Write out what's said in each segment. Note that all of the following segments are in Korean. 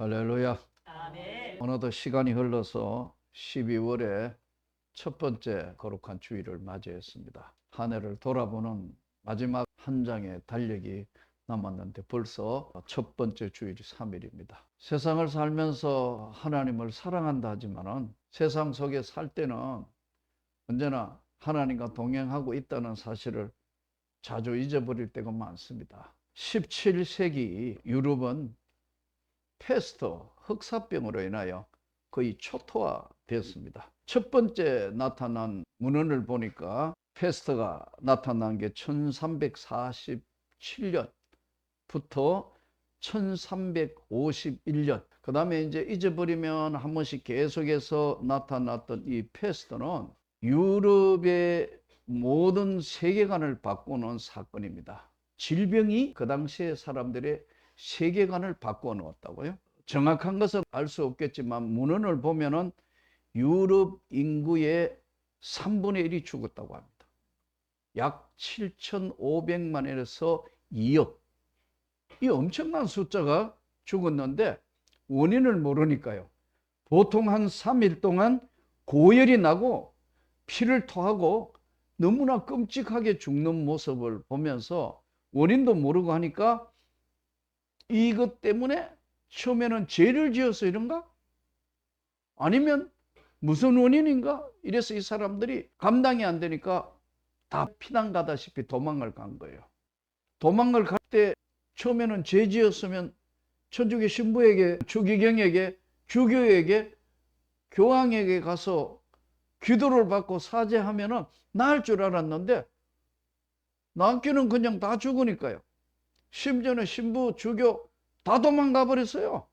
할렐루야. 아멘. 어느덧 시간이 흘러서 12월에 첫 번째 거룩한 주일을 맞이했습니다. 한 해를 돌아보는 마지막 한 장의 달력이 남았는데 벌써 첫 번째 주일이 3일입니다. 세상을 살면서 하나님을 사랑한다 하지만은 세상 속에 살 때는 언제나 하나님과 동행하고 있다는 사실을 자주 잊어버릴 때가 많습니다. 17세기 유럽은 페스트 흑사병으로 인하여 거의 초토화되었습니다. 첫 번째 나타난 문헌을 보니까 페스트가 나타난 게 1347년부터 1351년. 그 다음에 이제 잊어버리면 한 번씩 계속해서 나타났던 이 페스트는 유럽의 모든 세계관을 바꾸는 사건입니다. 질병이 그 당시에 사람들의 세계관을 바꾸어 놓았다고요. 정확한 것은 알 수 없겠지만 문헌을 보면은 유럽 인구의 3분의 1이 죽었다고 합니다. 약 7,500만에서 2억. 이 엄청난 숫자가 죽었는데 원인을 모르니까요. 보통 한 3일 동안 고열이 나고 피를 토하고 너무나 끔찍하게 죽는 모습을 보면서 원인도 모르고 하니까 이것 때문에 처음에는 죄를 지어서 이런가? 아니면 무슨 원인인가? 이래서 이 사람들이 감당이 안 되니까 다 피난 가다시피 도망을 간 거예요. 도망을 갈 때 처음에는 죄 지었으면 천주교 신부에게, 주기경에게, 주교에게, 교황에게 가서 기도를 받고 사죄하면은 나을 줄 알았는데 남기는 그냥 다 죽으니까요. 심지어는 신부, 주교 다 도망가 버렸어요.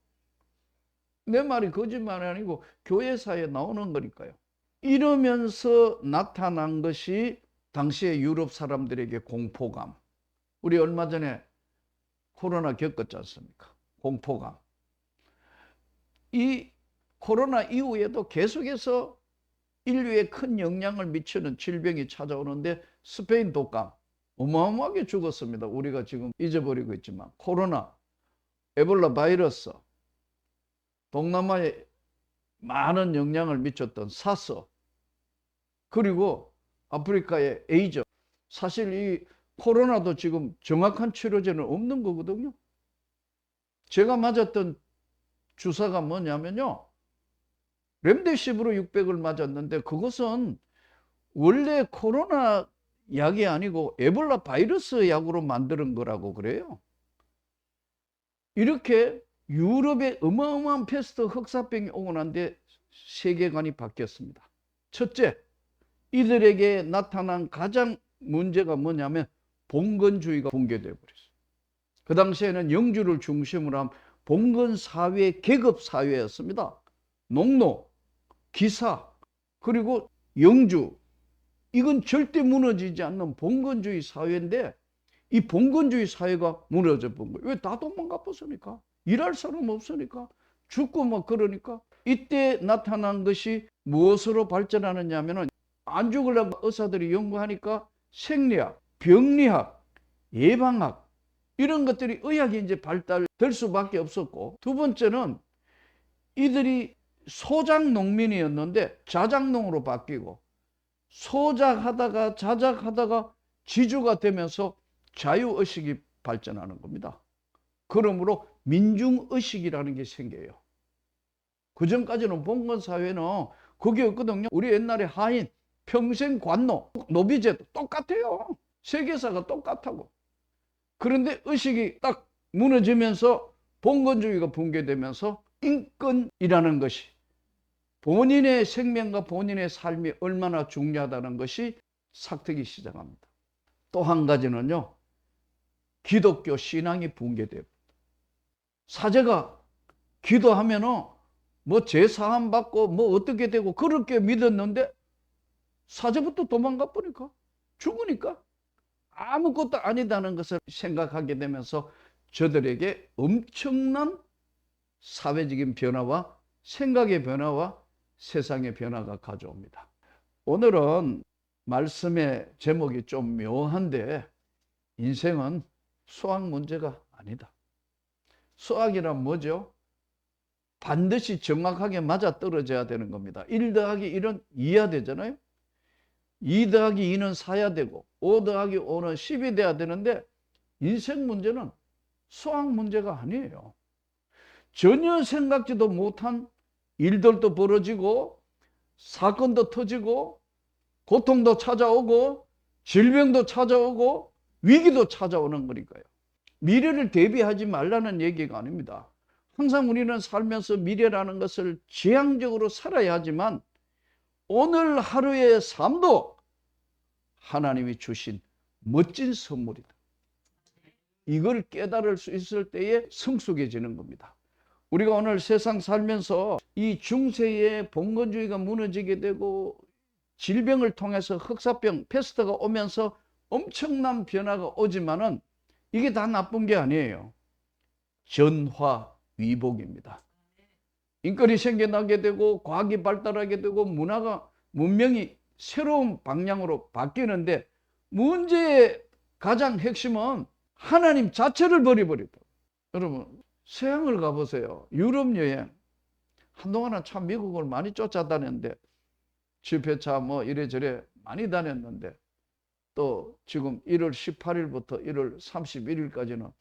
내 말이 거짓말이 아니고 교회사에 나오는 거니까요. 이러면서 나타난 것이 당시의 유럽 사람들에게 공포감. 우리 얼마 전에 코로나 겪었지 않습니까? 공포감. 이 코로나 이후에도 계속해서 인류에 큰 영향을 미치는 질병이 찾아오는데 스페인 독감 어마어마하게 죽었습니다. 우리가 지금 잊어버리고 있지만 코로나, 에볼라 바이러스, 동남아에 많은 영향을 미쳤던 사스, 그리고 아프리카의 에이즈. 사실 이 코로나도 지금 정확한 치료제는 없는 거거든요. 제가 맞았던 주사가 뭐냐면요. 렘데시브로 600을 맞았는데 그것은 원래 코로나 약이 아니고 에볼라 바이러스 약으로 만드는 거라고 그래요. 이렇게 유럽에 어마어마한 패스트 흑사병이 오고 난데 세계관이 바뀌었습니다. 첫째, 이들에게 나타난 가장 문제가 뭐냐면 봉건주의가 붕괴되어 버렸어요. 그 당시에는 영주를 중심으로 한 봉건 사회 계급 사회였습니다. 농노, 기사, 그리고 영주 이건 절대 무너지지 않는 봉건주의 사회인데 이 봉건주의 사회가 무너져 본 거예요. 왜 다 도망가 버으니까? 일할 사람 없으니까. 죽고 뭐 그러니까. 이때 나타난 것이 무엇으로 발전하느냐 하면은 안 죽으려고 의사들이 연구하니까 생리학, 병리학, 예방학 이런 것들이 의학이 이제 발달될 수밖에 없었고 두 번째는 이들이 소작 농민이었는데 자작농으로 바뀌고 소작하다가 자작하다가 지주가 되면서 자유의식이 발전하는 겁니다. 그러므로 민중의식이라는 게 생겨요. 그 전까지는 봉건사회는 그게 없거든요. 우리 옛날에 하인, 평생 관노, 노비제도 똑같아요. 세계사가 똑같다고. 그런데 의식이 딱 무너지면서 봉건주의가 붕괴되면서 인권이라는 것이 본인의 생명과 본인의 삶이 얼마나 중요하다는 것이 삭트기 시작합니다. 또 한 가지는요, 기독교 신앙이 붕괴됩니다. 사제가 기도하면은 뭐 제사함 받고 뭐 어떻게 되고 그렇게 믿었는데 사제부터 도망가 버리니까 죽으니까 아무것도 아니다는 것을 생각하게 되면서 저들에게 엄청난 사회적인 변화와 생각의 변화와 세상의 변화가 가져옵니다. 오늘은 말씀의 제목이 좀 묘한데 인생은 수학 문제가 아니다. 수학이란 뭐죠? 반드시 정확하게 맞아 떨어져야 되는 겁니다. 1 더하기 1은 2야 되잖아요. 2 더하기 2는 4야 되고 5 더하기 5는 10이 돼야 되는데 인생 문제는 수학 문제가 아니에요. 전혀 생각지도 못한 일들도 벌어지고 사건도 터지고 고통도 찾아오고 질병도 찾아오고 위기도 찾아오는 거니까요. 미래를 대비하지 말라는 얘기가 아닙니다. 항상 우리는 살면서 미래라는 것을 지향적으로 살아야 하지만 오늘 하루의 삶도 하나님이 주신 멋진 선물이다. 이걸 깨달을 수 있을 때에 성숙해지는 겁니다. 우리가 오늘 세상 살면서 이 중세의 봉건주의가 무너지게 되고 질병을 통해서 흑사병, 패스트가 오면서 엄청난 변화가 오지만은 이게 다 나쁜 게 아니에요. 전화 위복입니다. 인권이 생겨나게 되고 과학이 발달하게 되고 문화가 문명이 새로운 방향으로 바뀌는데 문제의 가장 핵심은 하나님 자체를 버려버렸다. 여러분 서양을 가보세요. 유럽 여행 한동안은 참 미국을 많이 쫓아다녔는데 집회차 뭐 이래저래 많이 다녔는데 또 지금 1월 18일부터 1월 31일까지는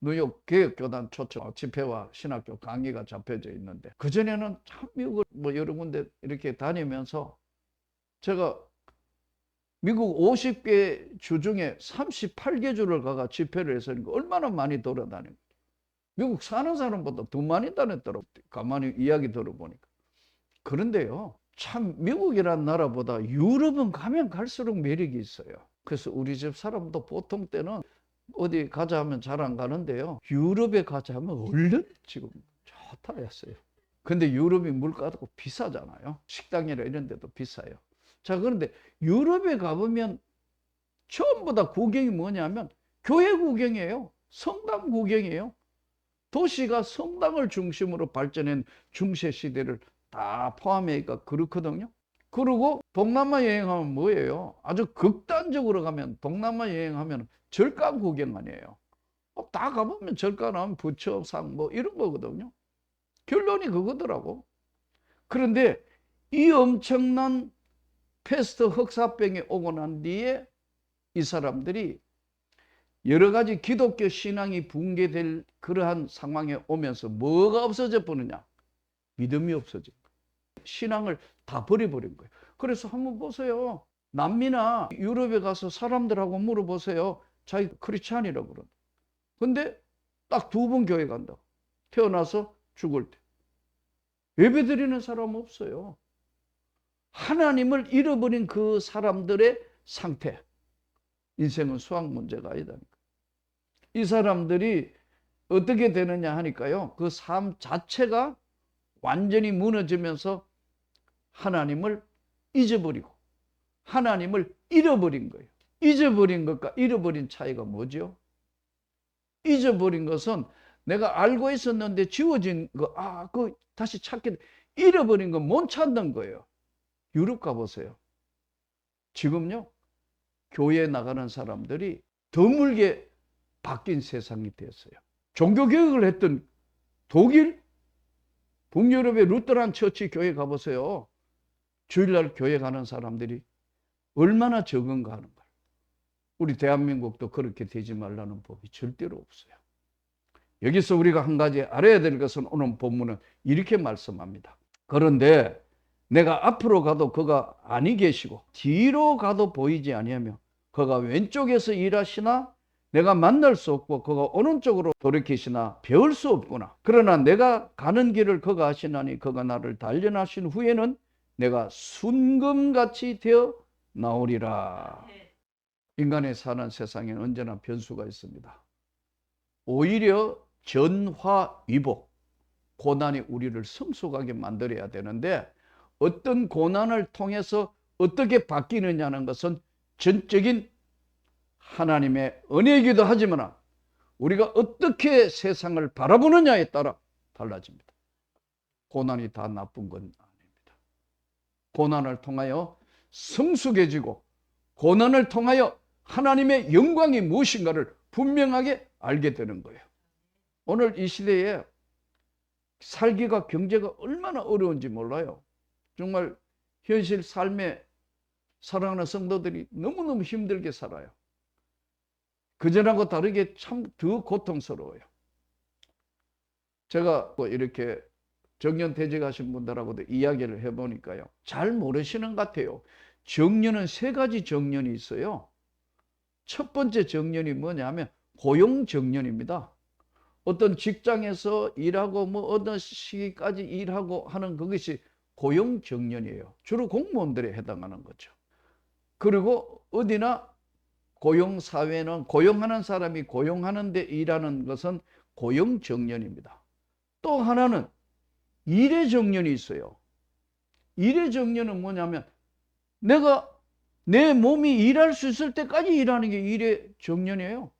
뉴욕 개혁교단 초청 집회와 신학교 강의가 잡혀져 있는데 그전에는 참 미국을 뭐 여러 군데 이렇게 다니면서 제가 미국 50개 주 중에 38개 주를 가가 집회를 했으니까 얼마나 많이 돌아다니고 미국 사는 사람보다 더 많이 다녔더라고 가만히 이야기 들어보니까 그런데요 참 미국이란 나라보다 유럽은 가면 갈수록 매력이 있어요 그래서 우리 집 사람도 보통 때는 어디 가자 하면 잘 안 가는데요. 유럽에 가자 하면 얼른 지금 좋다 했어요. 근데 유럽이 물가도 비싸잖아요. 식당이나 이런 데도 비싸요. 자, 그런데 유럽에 가보면 전부 다 구경이 뭐냐면 교회 구경이에요. 성당 구경이에요. 도시가 성당을 중심으로 발전한 중세 시대를 다 포함해니까 그렇거든요. 그리고 동남아 여행하면 뭐예요? 아주 극단적으로 가면 동남아 여행하면 절가 구경 아니에요. 어, 다 가보면 나오면 부처상 뭐 이런 거거든요. 결론이 그거더라고. 그런데 이 엄청난 패스트 흑사병이 오고 난 뒤에 이 사람들이 여러 가지 기독교 신앙이 붕괴될 그러한 상황에 오면서 뭐가 없어져 버느냐? 믿음이 거예요. 신앙을 다 버려버린 거예요. 그래서 한번 보세요. 남미나 유럽에 가서 사람들하고 물어보세요. 자기 크리스찬이라고 그러 근데 딱 두 번 교회 간다. 태어나서 죽을 때. 예배 드리는 사람 없어요. 하나님을 잃어버린 그 사람들의 상태. 인생은 수학 문제가 아니다니까. 이 사람들이 어떻게 되느냐 하니까요. 그 삶 자체가 완전히 무너지면서 하나님을 잊어버리고 하나님을 잃어버린 거예요. 잊어버린 것과 잃어버린 차이가 뭐죠? 잊어버린 것은 내가 알고 있었는데 지워진 거, 아, 그 다시 찾게, 잃어버린 건 못 찾는 거예요. 유럽 가보세요. 지금요, 교회에 나가는 사람들이 드물게 바뀐 세상이 됐어요. 종교교육을 했던 독일, 북유럽의 루터란 처치 교회 가보세요. 주일날 교회 가는 사람들이 얼마나 적은가 하는 거예요. 우리 대한민국도 그렇게 되지 말라는 법이 절대로 없어요. 여기서 우리가 한 가지 알아야 될 것은 오늘 본문은 이렇게 말씀합니다. 그런데 내가 앞으로 가도 그가 아니 계시고 뒤로 가도 보이지 아니하며 그가 왼쪽에서 일하시나 내가 만날 수 없고 그가 오른쪽으로 돌이키시나 배울 수 없구나. 그러나 내가 가는 길을 그가 하시나니 그가 나를 단련하신 후에는 내가 순금같이 되어 나오리라. 인간의 사는 세상에는 언제나 변수가 있습니다. 오히려 전화위복, 고난이 우리를 성숙하게 만들어야 되는데 어떤 고난을 통해서 어떻게 바뀌느냐는 것은 전적인 하나님의 은혜이기도 하지만 우리가 어떻게 세상을 바라보느냐에 따라 달라집니다. 고난이 다 나쁜 건 아닙니다. 고난을 통하여 성숙해지고 고난을 통하여 하나님의 영광이 무엇인가를 분명하게 알게 되는 거예요. 오늘 이 시대에 살기가 경제가 얼마나 어려운지 몰라요. 정말 현실 삶에 사랑하는 성도들이 너무너무 힘들게 살아요. 그전하고 다르게 참 더 고통스러워요. 제가 뭐 이렇게 정년 퇴직하신 분들하고도 이야기를 해보니까요. 잘 모르시는 것 같아요. 정년은 세 가지 정년이 있어요. 첫 번째 정년이 뭐냐면 고용 정년입니다. 어떤 직장에서 일하고 뭐 어느 시기까지 일하고 하는 그것이 고용 정년이에요. 주로 공무원들에 해당하는 거죠. 그리고 어디나 고용 사회는 고용하는 사람이 고용하는 데 일하는 것은 고용 정년입니다. 또 하나는 일의 정년이 있어요. 일의 정년은 뭐냐면 내가 내 몸이 일할 수 있을 때까지 일하는 게 일의 정년이에요.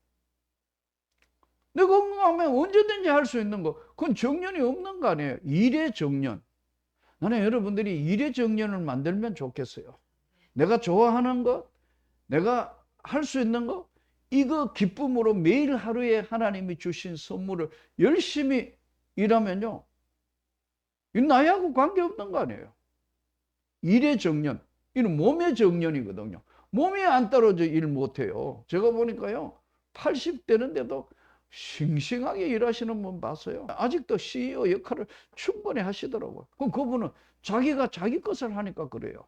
내가 건강하면 언제든지 할 수 있는 거, 그건 정년이 없는 거 아니에요. 일의 정년. 나는 여러분들이 일의 정년을 만들면 좋겠어요. 내가 좋아하는 것, 내가 할 수 있는 것, 이거 기쁨으로 매일 하루에 하나님이 주신 선물을 열심히 일하면요. 이 나하고 관계없는 거 아니에요. 일의 정년. 이는 몸의 정년이거든요. 몸이 안 떨어져 일 못해요. 제가 보니까요. 80대는데도 싱싱하게 일하시는 분 봤어요. 아직도 CEO 역할을 충분히 하시더라고요. 그럼 그분은 자기가 자기 것을 하니까 그래요.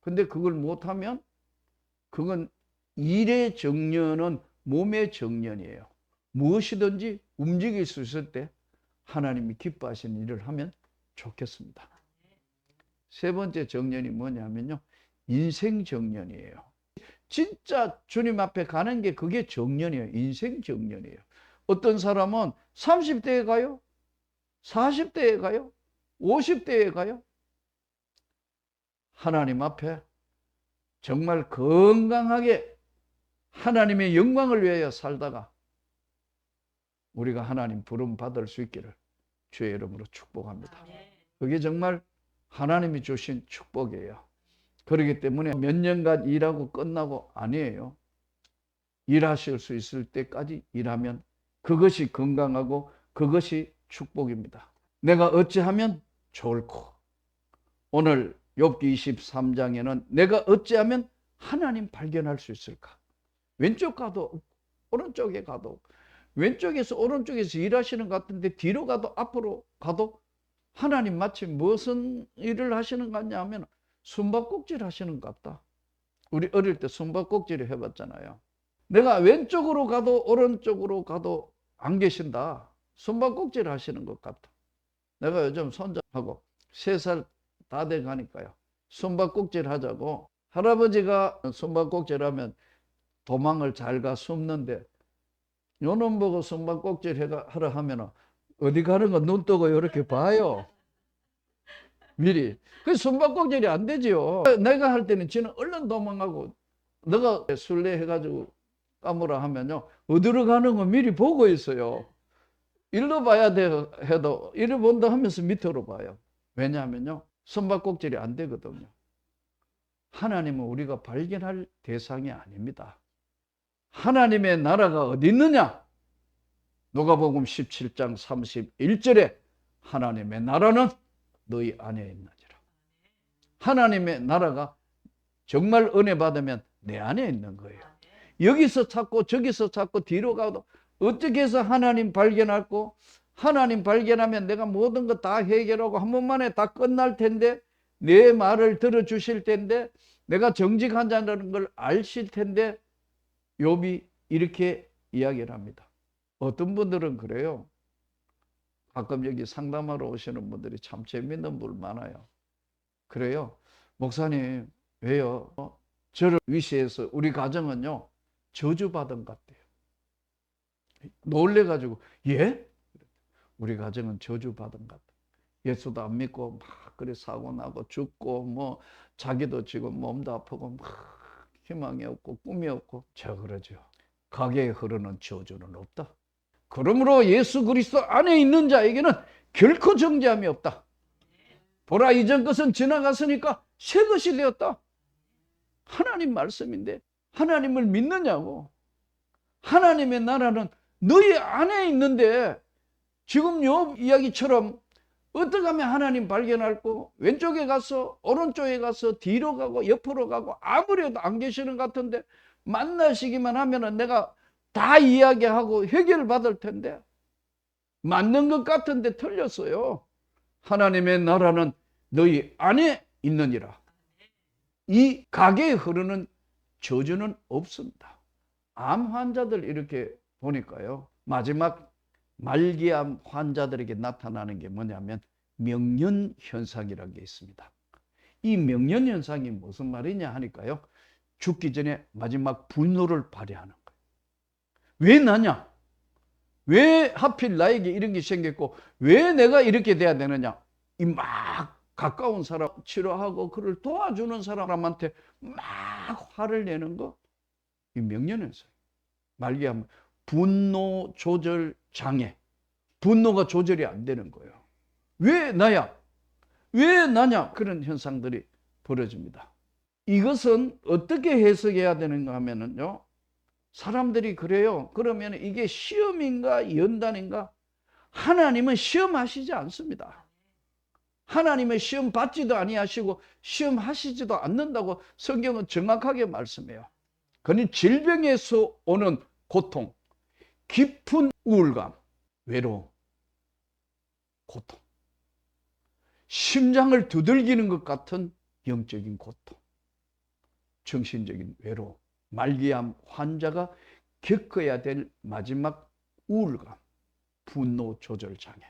근데 그걸 못하면 그건 일의 정년은 몸의 정년이에요. 무엇이든지 움직일 수 있을 때 하나님이 기뻐하시는 일을 하면 좋겠습니다. 세 번째 정년이 뭐냐면요. 인생 정년이에요. 진짜 주님 앞에 가는 게 그게 정년이에요. 인생 정년이에요. 어떤 사람은 30대에 가요? 40대에 가요? 50대에 가요? 하나님 앞에 정말 건강하게 하나님의 영광을 위하여 살다가 우리가 하나님 부름 받을 수 있기를 주의 이름으로 축복합니다. 그게 정말 하나님이 주신 축복이에요. 그렇기 때문에 몇 년간 일하고 끝나고 아니에요. 일하실 수 있을 때까지 일하면 그것이 건강하고 그것이 축복입니다. 내가 어찌하면 좋을꼬. 오늘 욥기 23장에는 내가 어찌하면 하나님 발견할 수 있을까? 왼쪽 가도 오른쪽에 가도 왼쪽에서 오른쪽에서 일하시는 것 같은데 뒤로 가도 앞으로 가도 하나님 마치 무슨 일을 하시는 것 같냐 하면 숨바꼭질 하시는 것 같다. 우리 어릴 때 숨바꼭질을 해봤잖아요. 내가 왼쪽으로 가도 오른쪽으로 가도 안 계신다. 숨바꼭질 하시는 것 같다. 내가 요즘 손자하고 세 살 다 돼 가니까요. 숨바꼭질 하자고 할아버지가 숨바꼭질 하면 도망을 잘 가 숨는데 요놈 보고 숨바꼭질 하라 하면 어디 가는 거 눈 뜨고 이렇게 봐요. 미리. 그 숨바꼭질이 안 되지요. 내가 할 때는 지는 얼른 도망가고 너가 술래 해가지고 까무라 하면요. 어디로 가는 거 미리 보고 있어요. 일로 봐야 돼 해도 이리 본다 하면서 밑으로 봐요. 왜냐하면요. 숨바꼭질이 안 되거든요. 하나님은 우리가 발견할 대상이 아닙니다. 하나님의 나라가 어디 있느냐? 누가복음 17장 31절에 하나님의 나라는 너희 안에 있느니라. 하나님의 나라가 정말 은혜 받으면 내 안에 있는 거예요. 여기서 찾고 저기서 찾고 뒤로 가도 어떻게 해서 하나님 발견하고 하나님 발견하면 내가 모든 거 다 해결하고 한 번만에 다 끝날 텐데 내 말을 들어주실 텐데 내가 정직한 자라는 걸 아실 텐데 욥이 이렇게 이야기를 합니다. 어떤 분들은 그래요. 가끔 여기 상담하러 오시는 분들이 참 재밌는 분 많아요. 그래요. 목사님, 왜요? 어? 저를 위시해서 우리 가정은요, 저주받은 것 같아요. 놀래가지고, 예? 우리 가정은 저주받은 것 같아요. 예수도 안 믿고 막 그래 사고 나고 죽고 뭐 자기도 지금 몸도 아프고 막 희망이 없고 꿈이 없고 저 그러죠. 가게에 흐르는 저주는 없다. 그러므로 예수 그리스도 안에 있는 자에게는 결코 정죄함이 없다. 보라 이전 것은 지나갔으니까 새 것이 되었다. 하나님 말씀인데 하나님을 믿느냐고. 하나님의 나라는 너희 안에 있는데 지금 요 이야기처럼 어떻게 하면 하나님 발견할고 왼쪽에 가서 오른쪽에 가서 뒤로 가고 옆으로 가고 아무래도 안 계시는 것 같은데 만나시기만 하면은 내가 다 이야기하고 해결 받을 텐데 맞는 것 같은데 틀렸어요. 하나님의 나라는 너희 안에 있느니라. 이 가게에 흐르는 저주는 없습니다. 암 환자들 이렇게 보니까요. 마지막 말기암 환자들에게 나타나는 게 뭐냐면 명년 현상이라는 게 있습니다. 이 명년 현상이 무슨 말이냐 하니까요. 죽기 전에 마지막 분노를 발휘하는 거예요. 왜 나냐? 왜 하필 나에게 이런 게 생겼고 왜 내가 이렇게 돼야 되느냐? 이 막 가까운 사람 치료하고 그를 도와주는 사람한테 막 화를 내는 거 이 명년 현상. 말기암 분노 조절 장애. 분노가 조절이 안 되는 거예요. 왜 나야? 왜 나냐? 그런 현상들이 벌어집니다. 이것은 어떻게 해석해야 되는가 하면은요. 사람들이 그래요. 그러면 이게 시험인가 연단인가? 하나님은 시험하시지 않습니다. 하나님의 시험 받지도 아니하시고 시험 하시지도 않는다고 성경은 정확하게 말씀해요. 그는 질병에서 오는 고통, 깊은 우울감, 외로움, 고통, 심장을 두들기는 것 같은 영적인 고통, 정신적인 외로움, 말기암 환자가 겪어야 될 마지막 우울감, 분노 조절 장애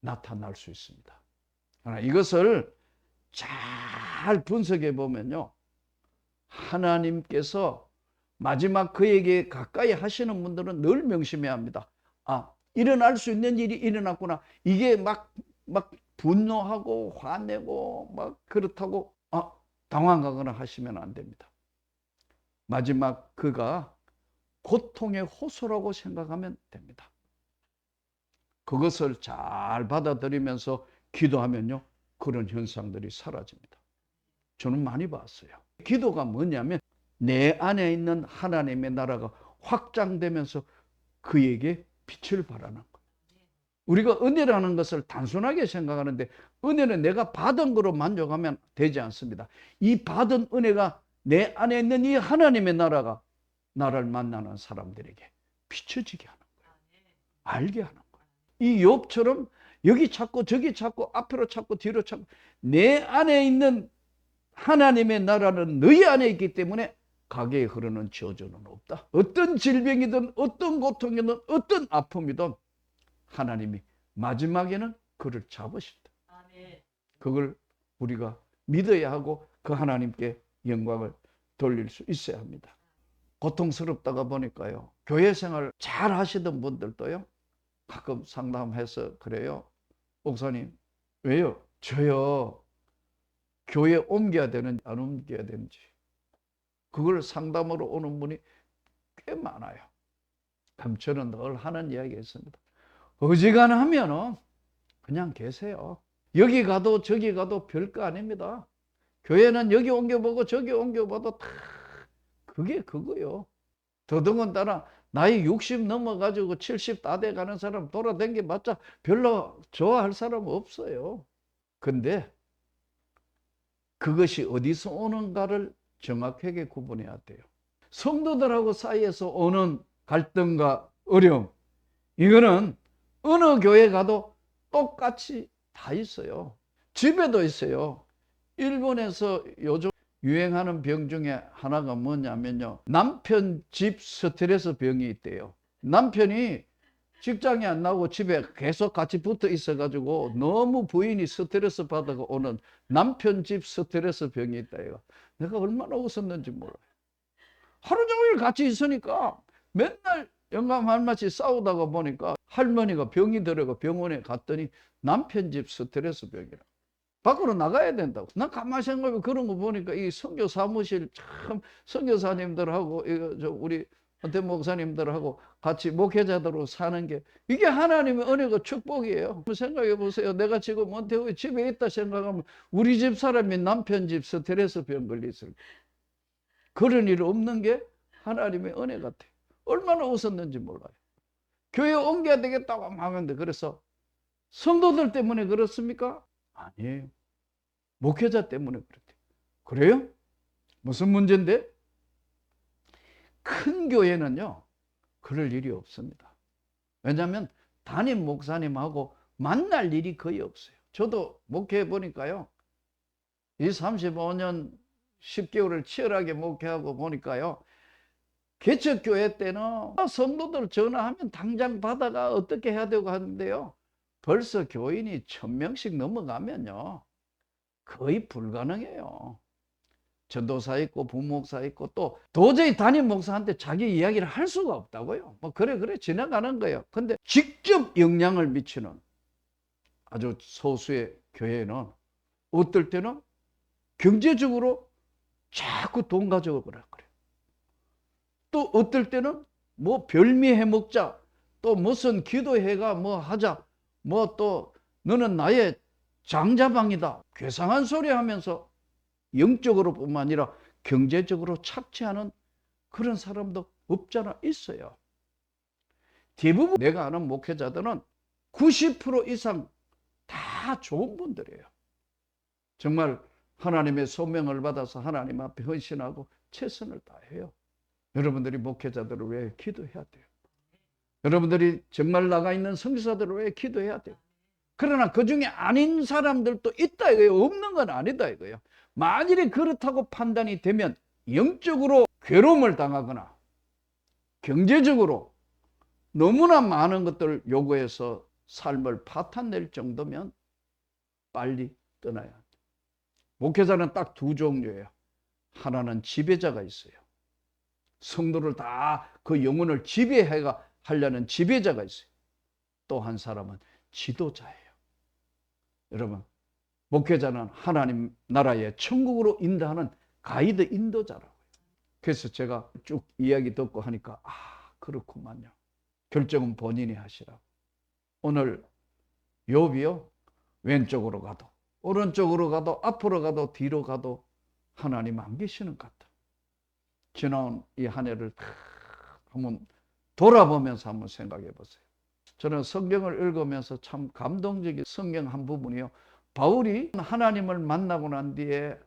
나타날 수 있습니다. 이것을 잘 분석해 보면요. 하나님께서 마지막 그에게 가까이 하시는 분들은 늘 명심해야 합니다. 아, 일어날 수 있는 일이 일어났구나. 이게 막, 막 분노하고 화내고 막 그렇다고, 아, 당황하거나 하시면 안 됩니다. 마지막 그가 고통의 호소라고 생각하면 됩니다. 그것을 잘 받아들이면서 기도하면요. 그런 현상들이 사라집니다. 저는 많이 봤어요. 기도가 뭐냐면 내 안에 있는 하나님의 나라가 확장되면서 그에게 빛을 발하는 거예요. 우리가 은혜라는 것을 단순하게 생각하는데 은혜는 내가 받은 거로 만족하면 되지 않습니다. 이 받은 은혜가 내 안에 있는 이 하나님의 나라가 나를 만나는 사람들에게 비춰지게 하는 거예요. 알게 하는 거예요. 이 욥처럼 여기 찾고 저기 찾고 앞으로 찾고 뒤로 찾고 내 안에 있는 하나님의 나라는 너희 안에 있기 때문에 가게에 흐르는 저주는 없다. 어떤 질병이든 어떤 고통이든 어떤 아픔이든 하나님이 마지막에는 그를 잡으신다. 그걸 우리가 믿어야 하고 그 하나님께 영광을 돌릴 수 있어야 합니다. 고통스럽다가 보니까요. 교회 생활 잘 하시던 분들도요. 가끔 상담해서 그래요. 목사님, 왜요? 저요. 교회 옮겨야 되는지 안 옮겨야 되는지. 그걸 상담으로 오는 분이 꽤 많아요. 그럼 저는 늘 하는 이야기가 있습니다. 어지간하면은 그냥 계세요. 여기 가도 저기 가도 별거 아닙니다. 교회는 여기 옮겨보고 저기 옮겨봐도 다 그게 그거요. 더더군다나 나이 60 넘어가지고 70 다 돼가는 사람 돌아다니 맞자 별로 좋아할 사람 없어요. 근데 그것이 어디서 오는가를 정확하게 구분해야 돼요. 성도들하고 사이에서 오는 갈등과 어려움, 이거는 어느 교회 가도 똑같이 다 있어요. 집에도 있어요. 일본에서 요즘 유행하는 병 중에 하나가 뭐냐면요. 남편 집 스트레스 병이 있대요. 남편이 직장에 안 나오고 집에 계속 같이 붙어 있어가지고 너무 부인이 스트레스 받아가 오는 남편 집 스트레스 병이 있다 이거. 내가 얼마나 웃었는지 몰라요. 하루 종일 같이 있으니까 맨날 영감 할머니 싸우다가 보니까 할머니가 병이 들어가 병원에 갔더니 남편 집 스트레스 병이라. 밖으로 나가야 된다고. 난 가만 생각해 그런 거 보니까 이 선교 사무실 참 선교사님들하고 이거 저 우리 헌태 목사님들하고 같이 목회자들로 사는 게 이게 하나님의 은혜가 축복이에요. 생각해 보세요. 내가 지금 헌태 후에 집에 있다 생각하면 우리 집 사람이 남편 집 스트레스 병 걸리실 그런 일 없는 게 하나님의 은혜 같아. 얼마나 웃었는지 몰라요. 교회 옮겨야 되겠다고 하는데 그래서 성도들 때문에 그렇습니까? 아니에요. 목회자 때문에 그렇대요. 그래요? 무슨 문제인데? 큰 교회는요, 그럴 일이 없습니다. 왜냐하면 담임 목사님하고 만날 일이 거의 없어요. 저도 목회해 보니까요, 이 35년 10개월을 치열하게 목회하고 보니까요, 개척교회 때는 성도들 전화하면 당장 받아가 어떻게 해야 되고 하는데요. 벌써 교인이 천명씩 넘어가면요. 거의 불가능해요. 전도사 있고 부목사 있고 또 도저히 담임 목사한테 자기 이야기를 할 수가 없다고요. 뭐 그래 그래 지나가는 거예요. 근데 직접 영향을 미치는 아주 소수의 교회는 어떨 때는 경제적으로 자꾸 돈 가져오거라 그래요. 또 어떨 때는 뭐 별미 해 먹자 또 무슨 기도회가 뭐 하자 뭐 또 너는 나의 장자방이다 괴상한 소리 하면서 영적으로 뿐만 아니라 경제적으로 착취하는 그런 사람도 없잖아 있어요. 대부분 내가 아는 목회자들은 90% 이상 다 좋은 분들이에요. 정말 하나님의 소명을 받아서 하나님 앞에 헌신하고 최선을 다해요. 여러분들이 목회자들을 왜 기도해야 돼요? 여러분들이 정말 나가 있는 성교사들을 왜 기도해야 돼요? 그러나 그 중에 아닌 사람들도 있다 이거예요. 없는 건 아니다 이거예요. 만일에 그렇다고 판단이 되면 영적으로 괴로움을 당하거나 경제적으로 너무나 많은 것들을 요구해서 삶을 파탄낼 정도면 빨리 떠나야. 목회자는 딱 두 종류예요. 하나는 지배자가 있어요. 성도를 다 그 영혼을 지배해가 하려는 지배자가 있어요. 또 한 사람은 지도자예요. 여러분, 목회자는 하나님 나라의 천국으로 인도하는 가이드 인도자라고요. 그래서 제가 쭉 이야기 듣고 하니까 아 그렇구만요. 결정은 본인이 하시라고. 오늘 욥이요 왼쪽으로 가도 오른쪽으로 가도 앞으로 가도 뒤로 가도 하나님 안 계시는 것 같아. 지나온 이 한 해를 다 한번 돌아보면서 한번 생각해 보세요. 저는 성경을 읽으면서 참 감동적인 성경 한 부분이요. 바울이 하나님을 만나고 난 뒤에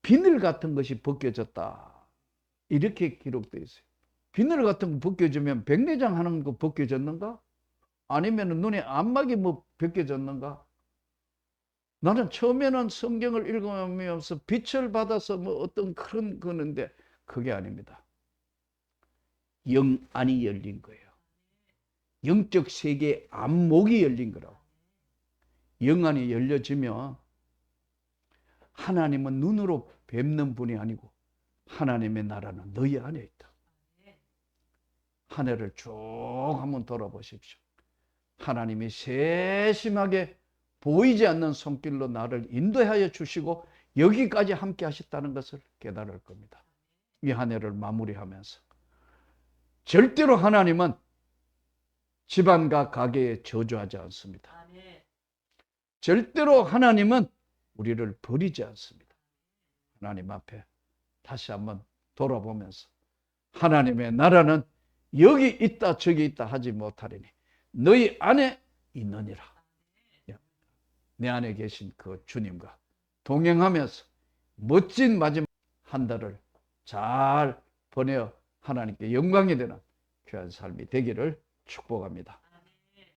비늘 같은 것이 벗겨졌다. 이렇게 기록되어 있어요. 비늘 같은 거 벗겨지면 백내장 하는 거 벗겨졌는가? 아니면 눈에 안막이 뭐 벗겨졌는가? 나는 처음에는 성경을 읽으면서 빛을 받아서 뭐 어떤 그런 거는데 그게 아닙니다. 영안이 열린 거예요. 영적 세계의 안목이 열린 거라고. 영안이 열려지면 하나님은 눈으로 뵙는 분이 아니고 하나님의 나라는 너희 안에 있다. 한 해를 쭉 한번 돌아보십시오. 하나님이 세심하게 보이지 않는 손길로 나를 인도하여 주시고 여기까지 함께 하셨다는 것을 깨달을 겁니다. 이 한 해를 마무리하면서 절대로 하나님은 집안과 가게에 저주하지 않습니다. 절대로 하나님은 우리를 버리지 않습니다. 하나님 앞에 다시 한번 돌아보면서 하나님의 나라는 여기 있다 저기 있다 하지 못하리니 너희 안에 있느니라. 내 안에 계신 그 주님과 동행하면서 멋진 마지막 한 달을 잘 보내어 하나님께 영광이 되는 귀한 삶이 되기를 축복합니다.